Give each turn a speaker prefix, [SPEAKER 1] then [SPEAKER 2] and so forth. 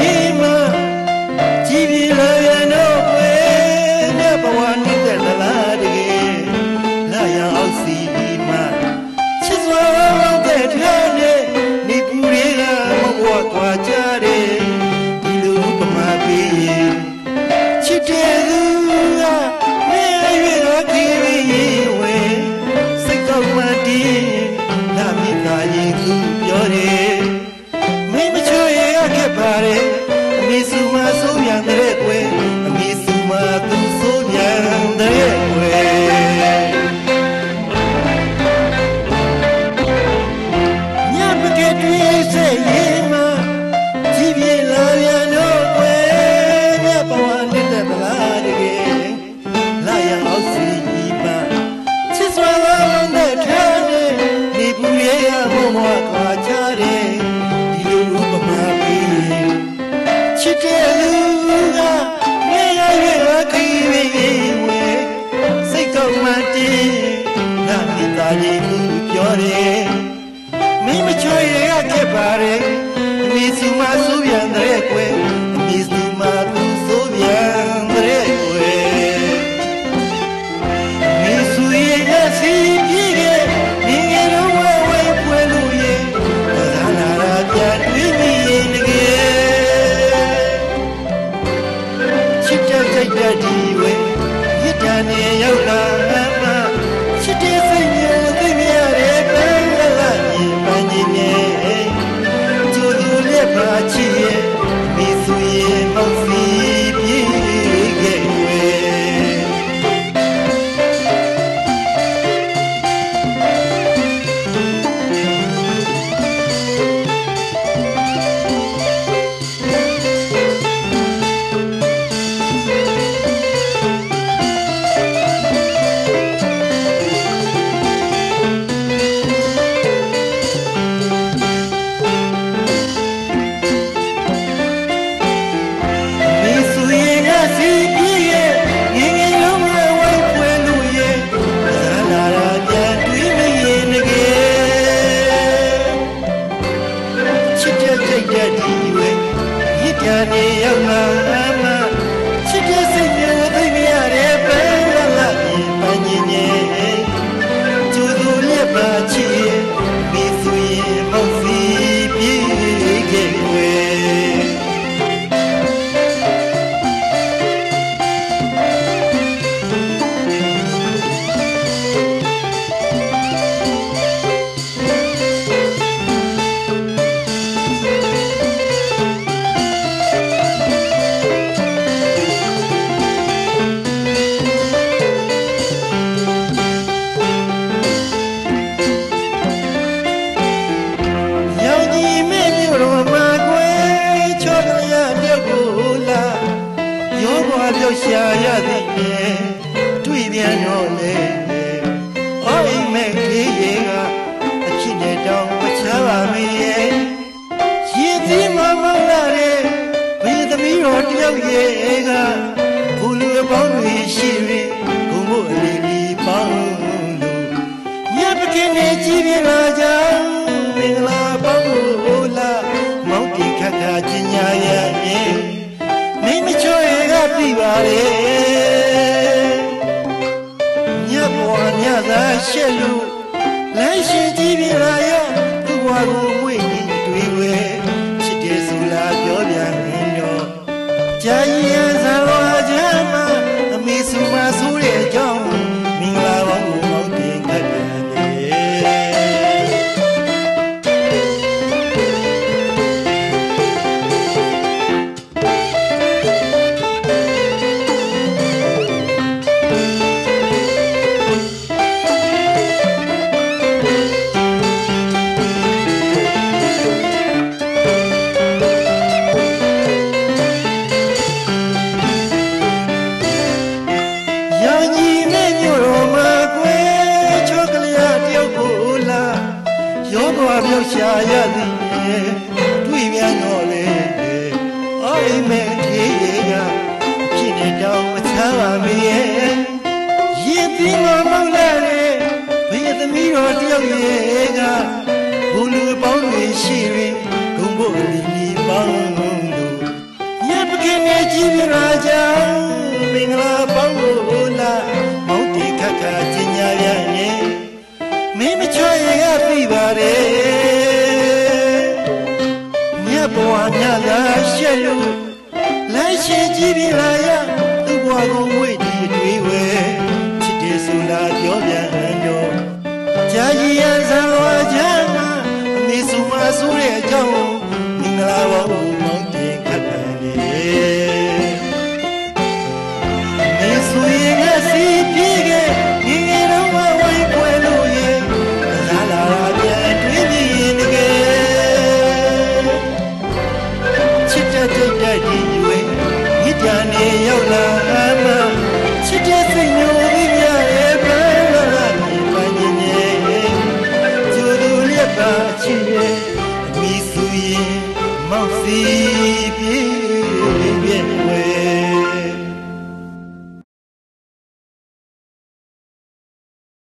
[SPEAKER 1] ရေးမကြည်ပြလာရတော့ပဲမြတ်ဘဝနဲ့တက်လာလားတကယ်လာရအောင်စီပြီးမှချစ်စွာအောင်တဲ့ထားနဲ့နေပူတွေကမဘဝသွားကြတယ်ဒီလိုပမာပေးရင်ချစ်တဲ့သူကမင်းအရွယ်တော်ကြည့်ပြီးဝဲစိတ်ကောင်းမှတည် ရခဲ့ပါတယ်အမေစုမဆိုးပြန်တဲ့ကွယ်အမေစုမသူဆိုးပြန်တဲ့ကွယ်မေစုရဲ့ကစီပြေခဲ့နေငယ်တော့ဝဲဝဲပွဲလို့ရဲ့ဘာသာနာရာပြန်တွေ့မိရင်တကယ်ချစ်တဲ့စိတ်တည်းဒီဝဲမြစ်တန်နဲ့ရောက်လာ ရှာရသည်နဲ့တွေ့ပြန်တော့လေအိုင်မဲ့လေးရေကအချစ်နဲ့တောင်းမချပါမရဲ့ရင်သီးမမောင်းလာတဲ့ဘယ်သမီးတော်တယောက်ရဲ့က ရကပြီပါလေမြတ်ဘဝမြတ်သာရှက်လို့လမ်းရှင်ကြည်ပြလာရဲ့သူ့ဘဝကိုမွေ့ မြို့တော်မှာကွယ်ချောကလေးတယောက်ကိုလာရောဘွားပြောက်ရှာရသည်တွေ့ပြန်တော့လေအိုင်မဲကြီးကဖြစ်နေတော့မချပါမရဲ့ရင်သီးမမောက်လာတဲ့ဘယ်သမီးတော်တယောက်ရဲ့ကဘူလူပေါင်းတွေရှိရင်ဂုံဖို့လီလီပေါင်းလို့ရပကင်းနဲ့ကြည်ပြရာကြောင့်မင်္ဂလာပေါင်းလို့ မချွေရကပြီပါတယ်မြတ်ဘဝမြတ်သာရှက်လို့လမ်းရှင်ကြည်ပြရာရသူ့ဘဝကိုဝိတ်ဒီတွေဝဲချစ်တယ်ဆိုလာပြောပြန်တော့ကြာကြီးရန်ဆန်လွာချမ်းမှာအမေစုမဆိုးတဲ့အကြောင်း စ်ပြန်နေရောက်လာမှချစ်တဲ့စိတ်မျိုးကြီးများရဲ့ပန်းလာလာမြင်ပန်းနေနေကျူသူလက်ပါချစ်ရဲ့အမိစုရင်မောက်စီပြေး